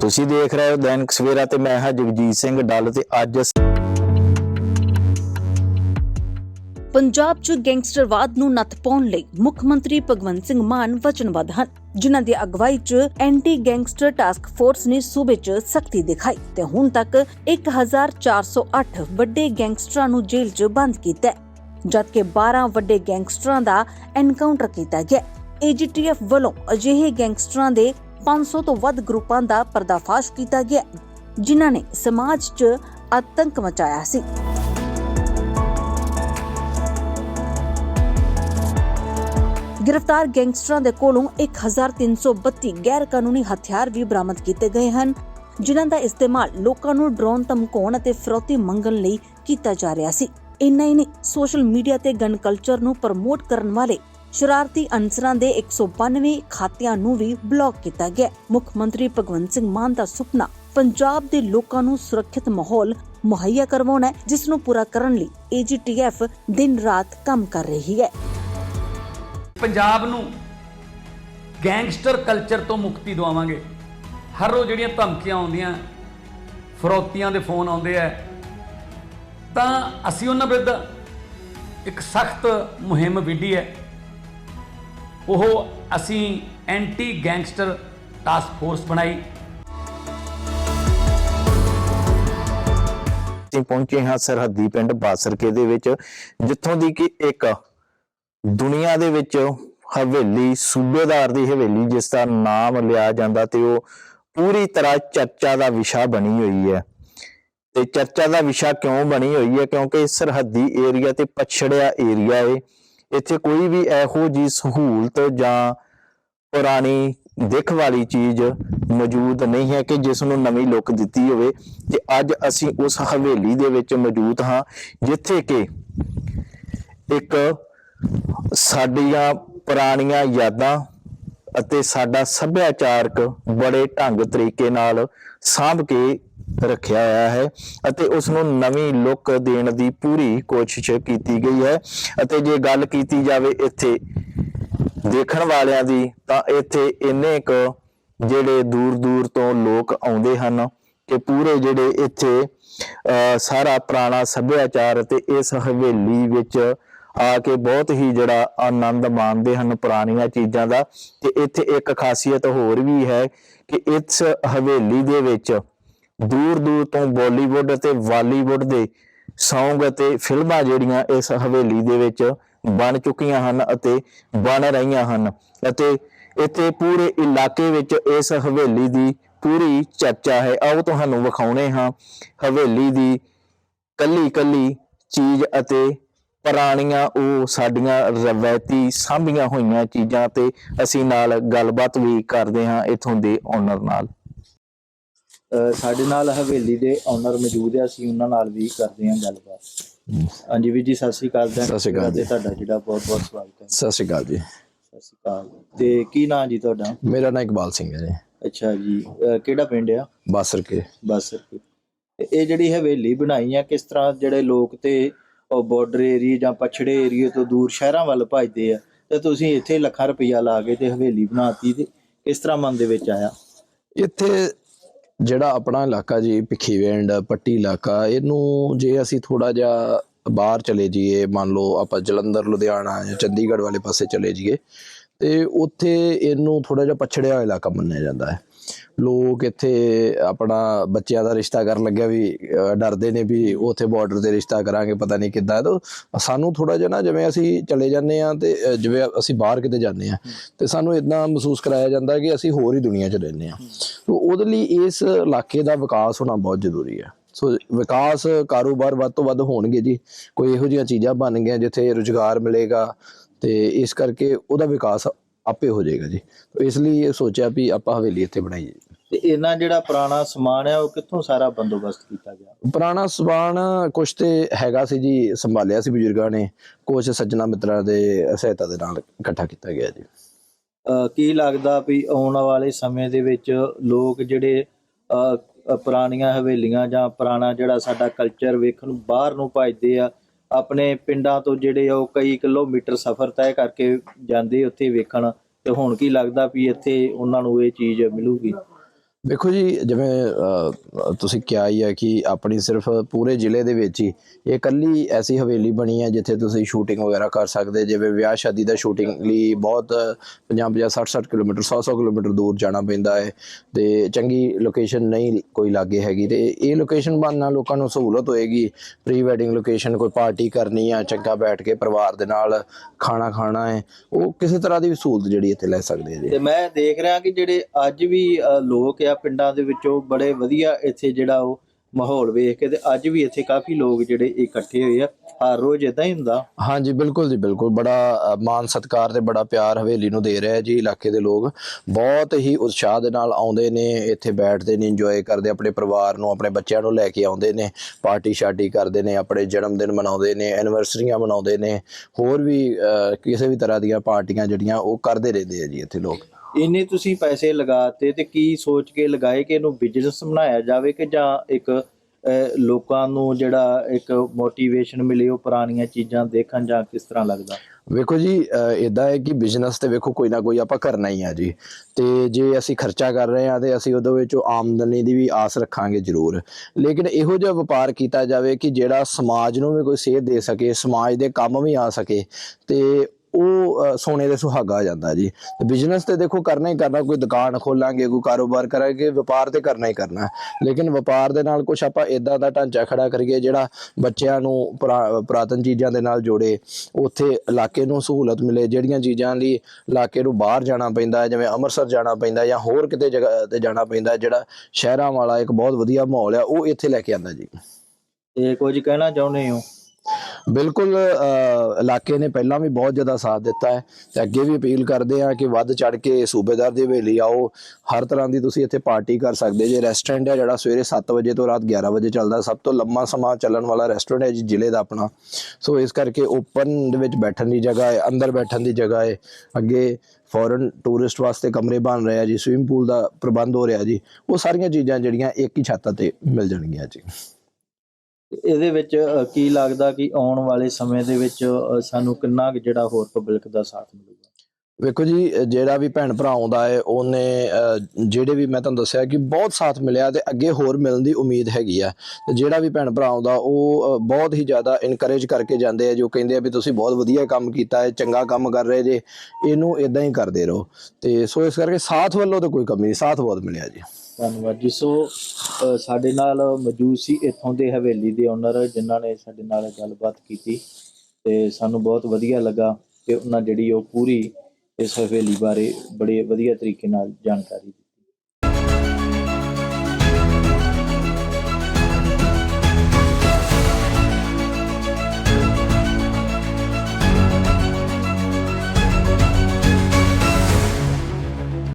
ਤੁਸੀਂ ਦੇਖ ਰਹੇ ਹੋ ਦੈਨਿਕ ਸਵੇਰਾ ਤੇ ਮੈਂ ਹਾਂ ਜਗਜੀਤ ਸਿੰਘ ਡੱਲ ਤੇ ਅੱਜ ਪੰਜਾਬ 'ਚ ਗੈਂਗਸਟਰਵਾਦ ਨੂੰ ਨੱਥ ਪਾਉਣ ਲਈ ਮੁੱਖ ਮੰਤਰੀ ਭਗਵੰਤ ਸਿੰਘ ਮਾਨ ਵਚਨਬੱਧ ਹਨ। ਜਿਨ੍ਹਾਂ ਦੀ ਅਗਵਾਈ 'ਚ ਐਂਟੀ ਗੈਂਗਸਟਰ ਟਾਸਕ ਫੋਰਸ ਨੇ ਸੂਬੇ 'ਚ ਸਖਤੀ ਦਿਖਾਈ ਤੇ ਹੁਣ ਤੱਕ 1408 ਵੱਡੇ ਗੈਂਗਸਟਰਾਂ ਨੂੰ ਜੇਲ੍ਹ 'ਚ ਬੰਦ ਕੀਤਾ ਜਦਕਿ 12 ਵੱਡੇ ਗੈਂਗਸਟਰਾਂ ਦਾ ਐਨਕਾਊਂਟਰ ਕੀਤਾ ਗਿਆ ਏਜੀਟੀਐਫ ਵੱਲੋਂ ਅਜਿਹੇ ਗੈਂਗਸਟਰਾਂ ਦੇ 500 ਤੋਂ ਵੱਧ ਗਰੁੱਪਾਂ ਦਾ ਪਰਦਾਫਾਸ਼ ਕੀਤਾ ਗਿਆ ਜਿਨ੍ਹਾਂ ਨੇ ਸਮਾਜ 'ਚ ਆਤੰਕ ਮਚਾਇਆ ਸੀ। ਗ੍ਰਿਫਤਾਰ ਗੈਂਗਸਟਰਾਂ ਦੇ ਕੋਲੋਂ 1332 ਗੈਰ ਕਾਨੂੰਨੀ ਹਥਿਆਰ ਵੀ ਬਰਾਮਦ ਕੀਤੇ ਗਏ ਹਨ, ਜਿਨ੍ਹਾਂ ਦਾ ਇਸਤੇਮਾਲ ਲੋਕਾਂ ਨੂੰ ਡਰੋਨ ਧਮਕਾਉਣ ਅਤੇ ਫਰੌਤੀ ਮੰਗਣ ਲਈ ਕੀਤਾ ਜਾ ਰਿਹਾ ਸੀ। ਇੰਨਾ ਹੀ ਨਹੀਂ, ਸੋਸ਼ਲ ਮੀਡੀਆ ਤੇ ਗਨ ਕਲਚਰ ਨੂੰ ਪ੍ਰਮੋਟ ਕਰਨ ਵਾਲੇ ਸ਼ਰਾਰਤੀ ਅਨਸਰਾਂ ਦੇ 192 ਖਾਤਿਆਂ ਨੂੰ ਵੀ ਬਲੌਕ ਕੀਤਾ ਗਿਆ। ਮੁੱਖ ਮੰਤਰੀ ਭਗਵੰਤ ਸਿੰਘ ਮਾਨ ਦਾ ਸੁਪਨਾ, ਪੰਜਾਬ ਦੇ ਲੋਕਾਂ ਨੂੰ ਸੁਰੱਖਿਅਤ ਮਾਹੌਲ ਮੁਹੱਈਆ ਕਰਵਾਉਣਾ ਜਿਸ ਨੂੰ ਪੂਰਾ ਕਰਨ ਲਈ ਏਜੀਟੀਐਫ ਦਿਨ ਰਾਤ ਕੰਮ ਕਰ ਰਹੀ ਹੈ। ਪੰਜਾਬ ਨੂੰ ਗੈਂਗਸਟਰ ਕਲਚਰ ਤੋਂ ਮੁਕਤੀ ਦਿਵਾਵਾਂਗੇ। ਹਰ ਰੋਜ਼ ਜਿਹੜੀਆਂ ਧਮਕੀਆਂ ਆਉਂਦੀਆਂ, ਫਰੋਤੀਆਂ ਦੇ ਫੋਨ ਆਉਂਦੇ ਆ, ਤਾਂ ਅਸੀਂ ਉਹਨਾਂ ਵਿਰੁੱਧ ਇੱਕ ਸਖਤ ਮੁਹਿੰਮ ਵਿੱਢੀ ਹੈ। ਉਹ ਅਸੀਂ ਐਂਟੀ ਗੈਂਗਸਟਰ ਟਾਸਕ ਫੋਰਸ ਬਣਾਈ। ਅਸੀਂ ਪਹੁੰਚੇ ਹਾਂ ਸਰਹੱਦੀ ਪਿੰਡ ਬਾਸਰਕੇ ਦੇ ਵਿੱਚ, ਜਿੱਥੋਂ ਦੀ ਕਿ ਇੱਕ ਦੁਨੀਆ ਦੇ ਵਿੱਚ ਹਵੇਲੀ, ਸੂਬੇਦਾਰ ਦੀ ਹਵੇਲੀ, ਜਿਸ ਦਾ ਨਾਮ ਲਿਆ ਜਾਂਦਾ ਤੇ ਉਹ ਪੂਰੀ ਤਰ੍ਹਾਂ ਚਰਚਾ ਦਾ ਵਿਸ਼ਾ ਬਣੀ ਹੋਈ ਹੈ। ਤੇ ਚਰਚਾ ਦਾ ਵਿਸ਼ਾ ਕਿਉਂ ਬਣੀ ਹੋਈ ਹੈ? ਕਿਉਂਕਿ ਸਰਹੱਦੀ ਏਰੀਆ ਤੇ ਪਛੜਿਆ ਏਰੀਆ ਏ। ਇੱਥੇ ਕੋਈ ਵੀ ਇਹੋ ਜੀ ਸਹੂਲਤ ਜਾਂ ਪੁਰਾਣੀ ਦਿੱਖ ਵਾਲੀ ਚੀਜ਼ ਮੌਜੂਦ ਨਹੀਂ ਹੈ ਕਿ ਜਿਸ ਨੂੰ ਨਵੀਂ ਲੁੱਕ ਦਿੱਤੀ ਹੋਵੇ। ਤੇ ਅੱਜ ਅਸੀਂ ਉਸ ਹਵੇਲੀ ਦੇ ਵਿੱਚ ਮੌਜੂਦ ਹਾਂ, ਜਿੱਥੇ ਕਿ ਇੱਕ ਸਾਡੀਆਂ ਪੁਰਾਣੀਆਂ ਯਾਦਾਂ ਅਤੇ ਸਾਡਾ ਸੱਭਿਆਚਾਰਕ ਬੜੇ ਢੰਗ ਤਰੀਕੇ ਨਾਲ ਸਾਂਭ ਕੇ ਰੱਖਿਆ ਹੋਇਆ ਹੈ ਅਤੇ ਉਸ ਨੂੰ ਨਵੀਂ ਲੁੱਕ ਦੇਣ ਦੀ ਪੂਰੀ ਕੋਸ਼ਿਸ਼ ਕੀਤੀ ਗਈ ਹੈ। ਅਤੇ ਜੇ ਗੱਲ ਕੀਤੀ ਜਾਵੇ ਇੱਥੇ ਦੇਖਣ ਵਾਲਿਆਂ ਦੀ ਤਾਂ ਇੱਥੇ ਇੰਨੇ ਕੁ ਜਿਹੜੇ ਦੂਰ ਦੂਰ ਤੋਂ ਲੋਕ ਆਉਂਦੇ ਹਨ ਕਿ ਪੂਰੇ ਜਿਹੜੇ ਇੱਥੇ ਅਹ, ਸਾਰਾ ਪੁਰਾਣਾ ਸੱਭਿਆਚਾਰ ਅਤੇ ਇਸ ਹਵੇਲੀ ਵਿੱਚ ਆ ਕੇ ਬਹੁਤ ਹੀ ਜਿਹੜਾ ਆਨੰਦ ਮਾਣਦੇ ਹਨ ਪੁਰਾਣੀਆਂ ਚੀਜ਼ਾਂ ਦਾ ਤੇ ਇੱਥੇ ਇੱਕ ਖਾਸੀਅਤ ਹੋਰ ਵੀ ਹੈ ਕਿ ਇਸ ਹਵੇਲੀ ਦੇ ਵਿੱਚ ਦੂਰ ਦੂਰ ਤੋਂ ਬਾਲੀਵੁੱਡ ਅਤੇ ਵਾਲੀਵੁੱਡ ਦੇ ਸੌਂਗ ਅਤੇ ਫਿਲਮਾਂ ਜਿਹੜੀਆਂ ਇਸ ਹਵੇਲੀ ਦੇ ਵਿੱਚ ਬਣ ਚੁੱਕੀਆਂ ਹਨ ਅਤੇ ਬਣ ਰਹੀਆਂ ਹਨ ਅਤੇ ਇੱਥੇ ਪੂਰੇ ਇਲਾਕੇ ਵਿੱਚ ਇਸ ਹਵੇਲੀ ਦੀ ਪੂਰੀ ਚਰਚਾ ਹੈ। ਆਓ ਤੁਹਾਨੂੰ ਵਿਖਾਉਣੇ ਹਾਂ ਹਵੇਲੀ ਦੀ ਕੱਲੀ ਕੱਲੀ ਚੀਜ਼ ਅਤੇ ਪੁਰਾਣੀਆਂ ਉਹ ਸਾਡੀਆਂ ਰਵਾਇਤੀ ਸਾਂਭੀਆਂ ਹੋਈਆਂ ਚੀਜ਼ਾਂ ਤੇ ਅਸੀਂ ਨਾਲ ਗੱਲਬਾਤ ਵੀ ਕਰਦੇ ਹਾਂ ਇਥੋਂ ਦੇ ਓਨਰ ਨਾਲ। ਸਾਡੇ ਨਾਲ ਹਵੇਲੀ ਦੇ ਓਨਰ ਮੌਜੂਦ ਆ ਅਸੀਂ ਉਹਨਾਂ ਨਾਲ ਵੀ ਕਰਦੇ ਹਾਂ ਗੱਲਬਾਤ। ਹਾਂਜੀ ਵੀਰ ਜੀ ਸਤਿ ਸ਼੍ਰੀ ਅਕਾਲ ਜੀ ਸਤਿ ਸ਼੍ਰੀ ਅਕਾਲ ਜੀ। ਤੁਹਾਡਾ ਜਿਹੜਾ ਬਹੁਤ ਬਹੁਤ ਸਵਾਗਤ ਹੈ। ਸਤਿ ਸ਼੍ਰੀ ਅਕਾਲ ਜੀ। ਸਤਿ ਸ਼੍ਰੀ ਅਕਾਲ। ਤੇ ਕੀ ਨਾਂ ਜੀ ਤੁਹਾਡਾ? ਮੇਰਾ ਨਾਮ ਇਕਬਾਲ ਸਿੰਘ ਹੈ ਜੀ। ਅੱਛਾ ਜੀ ਕਿਹੜਾ ਪਿੰਡ ਆ? ਬਾਸਰ ਕੇ ਇਹ ਜਿਹੜੀ ਹਵੇਲੀ ਬਣਾਈ ਆ ਕਿਸ ਤਰ੍ਹਾਂ ਜਿਹੜੇ ਲੋਕ ਤੇ ਉਹ ਬਾਰਡਰ ਏਰੀਆ ਜਾਂ ਪਛੜੇ ਏਰੀਏ ਤੋਂ ਦੂਰ ਸ਼ਹਿਰਾਂ ਵੱਲ ਭੱਜਦੇ ਆ, ਤੇ ਤੁਸੀਂ ਇੱਥੇ ਲੱਖਾਂ ਰੁਪਈਆ ਲਾ ਕੇ ਤੇ ਹਵੇਲੀ ਬਣਾਤੀ ਤੇ ਕਿਸ ਤਰ੍ਹਾਂ ਮਨ ਦੇ ਵਿੱਚ ਆਇਆ? ਇੱਥੇ ਜਿਹੜਾ ਆਪਣਾ ਇਲਾਕਾ ਜੀ ਭਿੱਖੀਵਿੰਡ ਪੱਟੀ ਇਲਾਕਾ, ਇਹਨੂੰ ਜੇ ਅਸੀਂ ਥੋੜਾ ਜਿਹਾ ਬਾਹਰ ਚਲੇ ਜਾਈਏ, ਮੰਨ ਲਓ ਆਪਾਂ ਜਲੰਧਰ, ਲੁਧਿਆਣਾ ਜਾਂ ਚੰਡੀਗੜ੍ਹ ਵਾਲੇ ਪਾਸੇ ਚਲੇ ਜਾਈਏ, ਤੇ ਉੱਥੇ ਇਹਨੂੰ ਥੋੜਾ ਜਿਹਾ ਪਛੜਿਆ ਇਲਾਕਾ ਮੰਨਿਆ ਜਾਂਦਾ ਹੈ। ਲੋਕ ਇੱਥੇ ਆਪਣਾ ਬੱਚਿਆਂ ਦਾ ਰਿਸ਼ਤਾ ਕਰਨ ਲੱਗਿਆ ਵੀ ਡਰਦੇ ਨੇ ਵੀ ਉੱਥੇ ਬਾਰਡਰ ਤੇ ਰਿਸ਼ਤਾ ਕਰਾਂਗੇ, ਪਤਾ ਨਹੀਂ ਕਿੱਦਾਂ। ਤਾਂ ਸਾਨੂੰ ਥੋੜਾ ਜਿਹਾ ਨਾ ਜਿਵੇਂ ਅਸੀਂ ਚਲੇ ਜਾਂਦੇ ਆ ਤੇ ਜਿਵੇਂ ਅਸੀਂ ਬਾਹਰ ਕਿਤੇ ਜਾਂਦੇ ਆ ਤੇ ਸਾਨੂੰ ਇਦਾਂ ਮਹਿਸੂਸ ਕਰਾਇਆ ਜਾਂਦਾ ਕਿ ਅਸੀਂ ਹੋਰ ਹੀ ਦੁਨੀਆ 'ਚ ਰਹਿੰਦੇ ਆ ਤੋ ਉਹਦੇ ਲਈ ਇਸ ਇਲਾਕੇ ਦਾ ਵਿਕਾਸ ਹੋਣਾ ਬਹੁਤ ਜ਼ਰੂਰੀ ਹੈ। ਸੋ ਵਿਕਾਸ ਕਾਰੋਬਾਰ ਵੱਧ ਤੋਂ ਵੱਧ ਹੋਣਗੇ ਜੀ। ਕੋਈ ਇਹੋ ਜਿਹੀਆਂ ਚੀਜ਼ਾਂ ਬਣ ਗਈਆਂ ਜਿੱਥੇ ਰੁਜ਼ਗਾਰ ਮਿਲੇਗਾ ਤੇ ਇਸ ਕਰਕੇ ਉਹਦਾ ਵਿਕਾਸ ਆਪੇ ਹੋ ਜਾਏਗਾ ਜੀ। ਇਸ ਲਈ ਇਹ ਸੋਚਿਆ ਵੀ ਆਪਾਂ ਹਵੇਲੀ ਇੱਥੇ ਬਣਾਈਏ। ਤੇ ਇਹਨਾਂ ਜਿਹੜਾ ਪੁਰਾਣਾ ਸਮਾਨ ਆ ਉਹ ਕਿੱਥੋਂ ਸਾਰਾ ਬੰਦੋਬਸਤ ਕੀਤਾ ਗਿਆ? ਪੁਰਾਣਾ ਸਮਾਨ ਕੁਛ ਤੇ ਹੈਗਾ ਸੀ ਜੀ ਸੰਭਾਲਿਆ ਸੀ ਬਜ਼ੁਰਗਾਂ ਨੇ। ਕੁਛ ਸੱਜਣਾ ਮਿੱਤਰਾਂ ਦੇ ਸਹਾਇਤਾ ਦੇ ਨਾਲ ਇਕੱਠਾ ਕੀਤਾ ਗਿਆ ਜੀ। ਕੀ ਲੱਗਦਾ ਵੀ ਆਉਣ ਵਾਲੇ ਸਮੇਂ ਦੇ ਵਿੱਚ ਲੋਕ ਜਿਹੜੇ ਪੁਰਾਣੀਆਂ ਹਵੇਲੀਆਂ ਜਾਂ ਪੁਰਾਣਾ ਜਿਹੜਾ ਸਾਡਾ ਕਲਚਰ ਵੇਖਣ ਬਾਹਰ ਨੂੰ ਭਜਦੇ ਆ ਆਪਣੇ ਪਿੰਡਾਂ ਤੋਂ ਜਿਹੜੇ ਆ ਉਹ ਕਈ ਕਿਲੋਮੀਟਰ ਸਫ਼ਰ ਤੈਅ ਕਰਕੇ ਜਾਂਦੇ ਉੱਥੇ ਵੇਖਣ ਤੇ ਹੁਣ ਕੀ ਲੱਗਦਾ ਵੀ ਇੱਥੇ ਉਹਨਾਂ ਨੂੰ ਇਹ ਚੀਜ਼ ਮਿਲੂਗੀ? ਵੇਖੋ ਜੀ, ਜਿਵੇਂ ਤੁਸੀਂ ਕਿਹਾ ਹੀ ਹੈ ਕਿ ਆਪਣੀ ਸਿਰਫ ਪੂਰੇ ਜ਼ਿਲ੍ਹੇ ਦੇ ਵਿੱਚ ਹੀ ਇਹ ਇਕੱਲੀ ਐਸੀ ਹਵੇਲੀ ਬਣੀ ਹੈ ਜਿੱਥੇ ਤੁਸੀਂ ਸ਼ੂਟਿੰਗ ਵਗੈਰਾ ਕਰ ਸਕਦੇ, ਜਿਵੇਂ ਵਿਆਹ ਸ਼ਾਦੀ ਦਾ ਸ਼ੂਟਿੰਗ ਲਈ ਬਹੁਤ 50 50 60 60 ਕਿਲੋਮੀਟਰ 100 100 ਕਿਲੋਮੀਟਰ ਦੂਰ ਜਾਣਾ ਪੈਂਦਾ ਹੈ ਤੇ ਚੰਗੀ ਲੋਕੇਸ਼ਨ ਨਹੀਂ ਕੋਈ ਲਾਗੇ ਹੈਗੀ ਤੇ ਇਹ ਲੋਕੇਸ਼ਨ ਬਣਨਾ ਲੋਕਾਂ ਨੂੰ ਸਹੂਲਤ ਹੋਏਗੀ। ਪ੍ਰੀ ਵੈਡਿੰਗ ਲੋਕੇਸ਼ਨ ਕੋਈ ਪਾਰਟੀ ਕਰਨੀ ਆ, ਚੰਗਾ ਬੈਠ ਕੇ ਪਰਿਵਾਰ ਦੇ ਨਾਲ ਖਾਣਾ ਖਾਣਾ ਹੈ, ਉਹ ਕਿਸੇ ਤਰ੍ਹਾਂ ਦੀ ਵੀ ਸਹੂਲਤ ਜਿਹੜੀ ਇੱਥੇ ਲੈ ਸਕਦੇ ਆ ਜੀ। ਤੇ ਮੈਂ ਦੇਖ ਰਿਹਾ ਕਿ ਜਿਹੜੇ ਅੱਜ ਵੀ ਲੋਕ ਆ ਪਿੰਡਾਂ ਦੇ ਵਿੱਚੋਂ ਬੜੇ ਵਧੀਆ ਇੱਥੇ ਜਿਹੜਾ ਉਹ ਮਾਹੌਲ ਵੇਖ ਕੇ ਤੇ ਅੱਜ ਵੀ ਇੱਥੇ ਕਾਫੀ ਲੋਕ ਜਿਹੜੇ ਇਕੱਠੇ ਹੋਏ ਆ। ਹਰ ਰੋਜ਼ ਇਦਾਂ ਹੀ ਹੁੰਦਾ। ਹਾਂਜੀ ਬਿਲਕੁਲ ਜੀ ਬਿਲਕੁਲ। ਬੜਾ ਮਾਨ ਸਤਿਕਾਰ ਤੇ ਬੜਾ ਪਿਆਰ ਹਵੇਲੀ ਨੂੰ ਦੇ ਰਿਹਾ ਜੀ ਇਲਾਕੇ ਦੇ ਲੋਕ। ਬਹੁਤ ਹੀ ਉਤਸ਼ਾਹ ਦੇ ਨਾਲ ਆਉਂਦੇ ਨੇ ਇੱਥੇ ਬੈਠਦੇ ਨੇ ਇੰਜੋਏ ਕਰਦੇ ਆਪਣੇ ਪਰਿਵਾਰ ਨੂੰ ਆਪਣੇ ਬੱਚਿਆਂ ਨੂੰ ਲੈ ਕੇ ਆਉਂਦੇ ਨੇ ਪਾਰਟੀ ਸ਼ਾਰਟੀ ਕਰਦੇ ਨੇ ਆਪਣੇ ਜਨਮ ਦਿਨ ਮਨਾਉਂਦੇ ਨੇ ਐਨੀਵਰਸਰੀਆਂ ਮਨਾਉਂਦੇ ਨੇ ਹੋਰ ਵੀ ਅ, ਕਿਸੇ ਵੀ ਤਰ੍ਹਾਂ ਦੀਆਂ ਪਾਰਟੀਆਂ ਜਿਹੜੀਆਂ ਉਹ ਕਰਦੇ ਰਹਿੰਦੇ ਆ ਜੀ ਇੱਥੇ ਲੋਕ। ਇੰਨੇ ਤੁਸੀਂ ਪੈਸੇ ਲਗਾਤੇ ਤੇ ਕੀ ਸੋਚ ਕੇ ਲਗਾਏ ਕਿ ਇਹਨੂੰ ਬਿਜ਼ਨਸ ਬਣਾਇਆ ਜਾਵੇ ਕਿ ਜਾਂ ਇੱਕ ਲੋਕਾਂ ਨੂੰ ਜਿਹੜਾ ਇੱਕ ਮੋਟੀਵੇਸ਼ਨ ਮਿਲੇ ਉਹ ਪੁਰਾਣੀਆਂ ਚੀਜ਼ਾਂ ਦੇਖਣ ਜਾਂ ਕਿਸ ਤਰ੍ਹਾਂ ਲੱਗਦਾ? ਵੇਖੋ ਜੀ ਇਦਾਂ ਹੈ ਕਿ ਬਿਜ਼ਨਸ ਤੇ ਵੇਖੋ ਕੋਈ ਨਾ ਕੋਈ ਆਪਾਂ ਕਰਨਾ ਹੀ ਆ ਜੀ। ਤੇ ਜੇ ਅਸੀਂ ਖਰਚਾ ਕਰ ਰਹੇ ਆ ਤੇ ਅਸੀਂ ਉਹਦੇ ਵਿੱਚੋਂ ਆਮਦਨੀ ਦੀ ਵੀ ਆਸ ਰੱਖਾਂਗੇ ਜ਼ਰੂਰ। ਲੇਕਿਨ ਇਹੋ ਜਿਹਾ ਵਪਾਰ ਕੀਤਾ ਜਾਵੇ ਕਿ ਜਿਹੜਾ ਸਮਾਜ ਨੂੰ ਵੀ ਕੋਈ ਸੇਧ ਦੇ ਸਕੇ, ਸਮਾਜ ਦੇ ਕੰਮ ਵੀ ਆ ਸਕੇ ਤੇ ਉਹ ਸੋਨੇ ਦੇ ਸੁਹਾਗਾ ਆ ਜਾਂਦਾ ਜੀ। ਬਿਜ਼ਨਸ ਤੇ ਦੇਖੋ ਕਰਨਾ ਹੀ ਕਰਨਾ, ਕੋਈ ਦੁਕਾਨ ਖੋਲਾਂਗੇ, ਕੋਈ ਕਾਰੋਬਾਰ ਕਰਾਂਗੇ, ਵਪਾਰ ਤੇ ਕਰਨਾ ਹੀ ਕਰਨਾ। ਲੇਕਿਨ ਵਪਾਰ ਦੇ ਨਾਲ ਕੁਝ ਆਪਾਂ ਇਦਾਂ ਦਾ ਢਾਂਚਾ ਖੜਾ ਕਰੀਏ, ਜਿਹੜਾ ਬੱਚਿਆਂ ਨੂੰ ਪੁਰਾ- ਪੁਰਾਤਨ ਚੀਜ਼ਾਂ ਦੇ ਨਾਲ ਜੋੜੇ, ਉੱਥੇ ਇਲਾਕੇ ਨੂੰ ਸਹੂਲਤ ਮਿਲੇ, ਜਿਹੜੀਆਂ ਚੀਜ਼ਾਂ ਲਈ ਇਲਾਕੇ ਨੂੰ ਬਾਹਰ ਜਾਣਾ ਪੈਂਦਾ, ਜਿਵੇਂ ਅੰਮ੍ਰਿਤਸਰ ਜਾਣਾ ਪੈਂਦਾ ਜਾਂ ਹੋਰ ਕਿਤੇ ਜਗ੍ਹਾ ਤੇ ਜਾਣਾ ਪੈਂਦਾ, ਜਿਹੜਾ ਸ਼ਹਿਰਾਂ ਵਾਲਾ ਇੱਕ ਬਹੁਤ ਵਧੀਆ ਮਾਹੌਲ ਆ, ਉਹ ਇੱਥੇ ਲੈ ਕੇ ਆਂਦਾ ਜੀ। ਤੇ ਕੁਝ ਕਹਿਣਾ ਚਾਹੁੰਦੇ ਹੋ? ਬਿਲਕੁਲ ਇਲਾਕੇ ਨੇ ਪਹਿਲਾਂ ਵੀ ਬਹੁਤ ਜ਼ਿਆਦਾ ਸਾਥ ਦਿੱਤਾ ਹੈ ਤੇ ਅੱਗੇ ਵੀ ਅਪੀਲ ਕਰਦੇ ਆ ਕਿ ਵੱਧ ਚੜ ਕੇ ਸੂਬੇਦਾਰ ਦੀ ਹਵੇਲੀ ਆਓ। ਹਰ ਤਰ੍ਹਾਂ ਦੀ ਤੁਸੀਂ ਇੱਥੇ ਪਾਰਟੀ ਕਰ ਸਕਦੇ ਜੇ। ਰੈਸਟੋਰੈਂਟ ਹੈ ਜਿਹੜਾ ਸਵੇਰੇ 7 ਵਜੇ ਤੋਂ ਰਾਤ 11 ਵਜੇ ਚੱਲਦਾ। ਸਭ ਤੋਂ ਲੰਮਾ ਸਮਾਂ ਚੱਲਣ ਵਾਲਾ ਰੈਸਟੋਰੈਂਟ ਹੈ ਜੀ, ਜ਼ਿਲ੍ਹੇ ਦਾ ਆਪਣਾ। ਸੋ ਇਸ ਕਰਕੇ ਓਪਨ ਦੇ ਵਿੱਚ ਬੈਠਣ ਦੀ ਜਗ੍ਹਾ ਹੈ, ਅੰਦਰ ਬੈਠਣ ਦੀ ਜਗ੍ਹਾ ਹੈ। ਅੱਗੇ ਫੋਰਨ ਟੂਰਿਸਟ ਵਾਸਤੇ ਕਮਰੇ ਬਣ ਰਹੇ ਆ ਜੀ ਸਵਿਮਿੰਗ ਪੂਲ ਦਾ ਪ੍ਰਬੰਧ ਹੋ ਰਿਹਾ ਜੀ। ਉਹ ਸਾਰੀਆਂ ਚੀਜ਼ਾਂ ਜਿਹੜੀਆਂ ਇੱਕ ਹੀ ਛੱਤ ਤੇ ਮਿਲ ਜਾਣਗੀਆਂ ਜੀ। ਇਹਦੇ ਵਿੱਚ ਕੀ ਲੱਗਦਾ ਕਿ ਆਉਣ ਵਾਲੇ ਸਮੇਂ ਦੇ ਵਿੱਚ ਸਾਨੂੰ ਕਿੰਨਾ ਕੁ ਜਿਹੜਾ ਹੋਰ ਪਬਲਿਕ ਦਾ ਸਾਥ ਮਿਲੂਗਾ? ਵੇਖੋ ਜੀ ਜਿਹੜਾ ਵੀ ਭੈਣ ਭਰਾ ਆਉਂਦਾ ਹੈ ਉਹਨੇ ਜਿਹੜੇ ਵੀ ਮੈਂ ਤੁਹਾਨੂੰ ਦੱਸਿਆ ਕਿ ਬਹੁਤ ਸਾਥ ਮਿਲਿਆ ਤੇ ਅੱਗੇ ਹੋਰ ਮਿਲਣ ਦੀ ਉਮੀਦ ਹੈਗੀ ਆ। ਤੇ ਜਿਹੜਾ ਵੀ ਭੈਣ ਭਰਾ ਆਉਂਦਾ, ਉਹ ਬਹੁਤ ਹੀ ਜ਼ਿਆਦਾ ਇਨਕਰੇਜ ਕਰਕੇ ਜਾਂਦੇ ਆ, ਜੋ ਕਹਿੰਦੇ ਆ ਵੀ ਤੁਸੀਂ ਬਹੁਤ ਵਧੀਆ ਕੰਮ ਕੀਤਾ ਹੈ ਚੰਗਾ ਕੰਮ ਕਰ ਰਹੇ ਜੇ, ਇਹਨੂੰ ਇਦਾਂ ਹੀ ਕਰਦੇ ਰਹੋ। ਤੇ ਸੋ ਇਸ ਕਰਕੇ ਸਾਥ ਵੱਲੋਂ ਤਾਂ ਕੋਈ ਕਮੀ ਨਹੀਂ, ਸਾਥ ਬਹੁਤ ਮਿਲਿਆ ਜੀ। ਧੰਨਵਾਦ ਜੀ। ਸੋ ਸਾਡੇ ਨਾਲ ਮੌਜੂਦ ਸੀ ਇੱਥੋਂ ਦੇ ਹਵੇਲੀ ਦੇ ਓਨਰ ਜਿਨ੍ਹਾਂ ਨੇ ਸਾਡੇ ਨਾਲ ਗੱਲਬਾਤ ਕੀਤੀ ਤੇ ਸਾਨੂੰ ਬਹੁਤ ਵਧੀਆ ਲੱਗਾ ਕਿ ਉਹਨਾਂ ਜਿਹੜੀ ਉਹ ਪੂਰੀ ਇਸ ਹਵੇਲੀ ਬਾਰੇ ਬੜੇ ਵਧੀਆ ਤਰੀਕੇ ਨਾਲ ਜਾਣਕਾਰੀ ਦਿੱਤੀ।